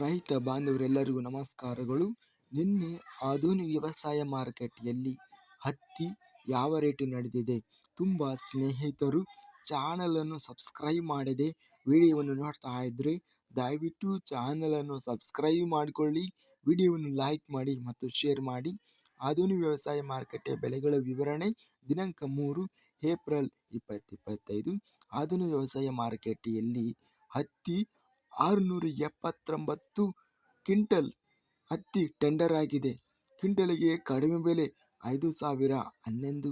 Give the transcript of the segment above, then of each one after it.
ರೈತ ಬಾಂಧವರೆಲ್ಲರಿಗೂ ನಮಸ್ಕಾರಗಳು. ನಿನ್ನೆ ಆಧುನಿಕ ವ್ಯವಸಾಯ ಮಾರುಕಟ್ಟೆಯಲ್ಲಿ ಹತ್ತಿ ಯಾವ ರೇಟು ನಡೆದಿದೆ? ತುಂಬ ಸ್ನೇಹಿತರು ಚಾನಲನ್ನು ಸಬ್ಸ್ಕ್ರೈಬ್ ಮಾಡದೆ ವಿಡಿಯೋವನ್ನು ನೋಡ್ತಾ ಇದ್ದರೆ ದಯವಿಟ್ಟು ಚಾನಲನ್ನು ಸಬ್ಸ್ಕ್ರೈಬ್ ಮಾಡಿಕೊಳ್ಳಿ, ವಿಡಿಯೋವನ್ನು ಲೈಕ್ ಮಾಡಿ ಮತ್ತು ಶೇರ್ ಮಾಡಿ. ಆಧುನಿಕ ವ್ಯವಸಾಯ ಮಾರುಕಟ್ಟೆ ಬೆಲೆಗಳ ವಿವರಣೆ ದಿನಾಂಕ ಮೂರು, ಏಪ್ರಿಲ್ ಇಪ್ಪತ್ತಿಪ್ಪತ್ತೈದು ಆಧುನಿಕ ವ್ಯವಸಾಯ ಮಾರುಕಟ್ಟೆಯಲ್ಲಿ ಹತ್ತಿ ಆರುನೂರ ಎಪ್ಪತ್ತೊಂಬತ್ತು ಕ್ವಿಂಟಲ್ ಹತ್ತಿ ಟೆಂಡರ್ ಆಗಿದೆ. ಕ್ವಿಂಟಲಿಗೆ ಕಡಿಮೆ ಬೆಲೆ ಐದು ಸಾವಿರ ಹನ್ನೊಂದು.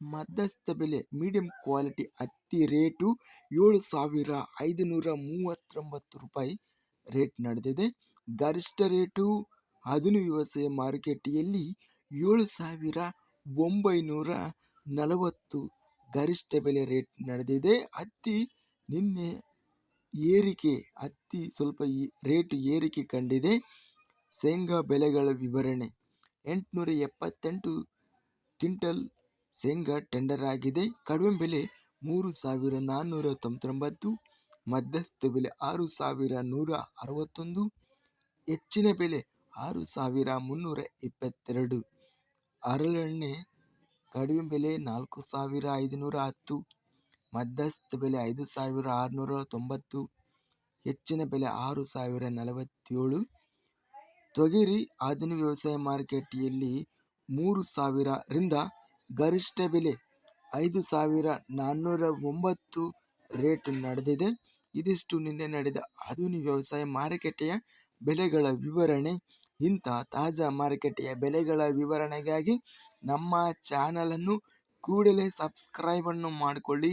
ಮಧ್ಯಸ್ಥ ಬೆಲೆ ಮೀಡಿಯಂ ಕ್ವಾಲಿಟಿ ಹತ್ತಿ ರೇಟು ಏಳು ಸಾವಿರ ಐದು ನೂರ ಮೂವತ್ತೊಂಬತ್ತು ರೂಪಾಯಿ ರೇಟ್ ನಡೆದಿದೆ. ಗರಿಷ್ಠ ರೇಟು ಆಧುನಿಕ ವ್ಯವಸಾಯ ಮಾರುಕಟ್ಟೆಯಲ್ಲಿ ಏಳು ಸಾವಿರ ಒಂಬೈನೂರ ನಲವತ್ತು ಗರಿಷ್ಠ ಬೆಲೆ ರೇಟ್ ನಡೆದಿದೆ. ಹತ್ತಿ ನಿನ್ನೆ ಏರಿಕೆ, ಹತ್ತಿ ಸ್ವಲ್ಪ ಈ ರೇಟು ಏರಿಕೆ ಕಂಡಿದೆ. ಶೇಂಗಾ ಬೆಲೆಗಳ ವಿವರಣೆ. ಎಂಟುನೂರ ಎಪ್ಪತ್ತೆಂಟು ಕ್ವಿಂಟಲ್ ಶೇಂಗಾ ಟೆಂಡರ್ ಆಗಿದೆ. ಕಡಿಮೆ ಬೆಲೆ ಮೂರು ಸಾವಿರ ನಾನ್ನೂರ ತೊಂಬತ್ತೊಂಬತ್ತು, ಮಧ್ಯಸ್ಥ ಬೆಲೆ ಆರು ಸಾವಿರ ನೂರ ಅರವತ್ತೊಂದು, ಹೆಚ್ಚಿನ ಬೆಲೆ ಆರು ಸಾವಿರ ಮುನ್ನೂರ ಇಪ್ಪತ್ತೆರಡು. ಹರಳೆಣ್ಣೆ ಕಡಿಮೆ ಬೆಲೆ ನಾಲ್ಕು ಸಾವಿರ ಐದುನೂರ ಹತ್ತು. ಮಧ್ಯಸ್ಥ ಬೆಲೆ ಐದು ಸಾವಿರ ಆರುನೂರ ತೊಂಬತ್ತು, ಹೆಚ್ಚಿನ ಬೆಲೆ ಆರು ಸಾವಿರ ನಲವತ್ತೇಳು. ತೊಗರಿ ಆಧುನಿಕ ವ್ಯವಸಾಯ ಮಾರುಕಟ್ಟೆಯಲ್ಲಿ ಮೂರು ಸಾವಿರರಿಂದ ಗರಿಷ್ಠ ಬೆಲೆ ಐದು ಸಾವಿರ ನಾನ್ನೂರ ಒಂಬತ್ತು ರೇಟ್ ನಡೆದಿದೆ. ಇದಿಷ್ಟು ನಿನ್ನೆ ನಡೆದ ಆಧುನಿಕ ವ್ಯವಸಾಯ ಮಾರುಕಟ್ಟೆಯ ಬೆಲೆಗಳ ವಿವರಣೆ. ಇಂಥ ತಾಜಾ ಮಾರುಕಟ್ಟೆಯ ಬೆಲೆಗಳ ವಿವರಣೆಗಾಗಿ ನಮ್ಮ ಚಾನಲನ್ನು ಕೂಡಲೇ ಸಬ್ಸ್ಕ್ರೈಬನ್ನು ಮಾಡಿಕೊಳ್ಳಿ.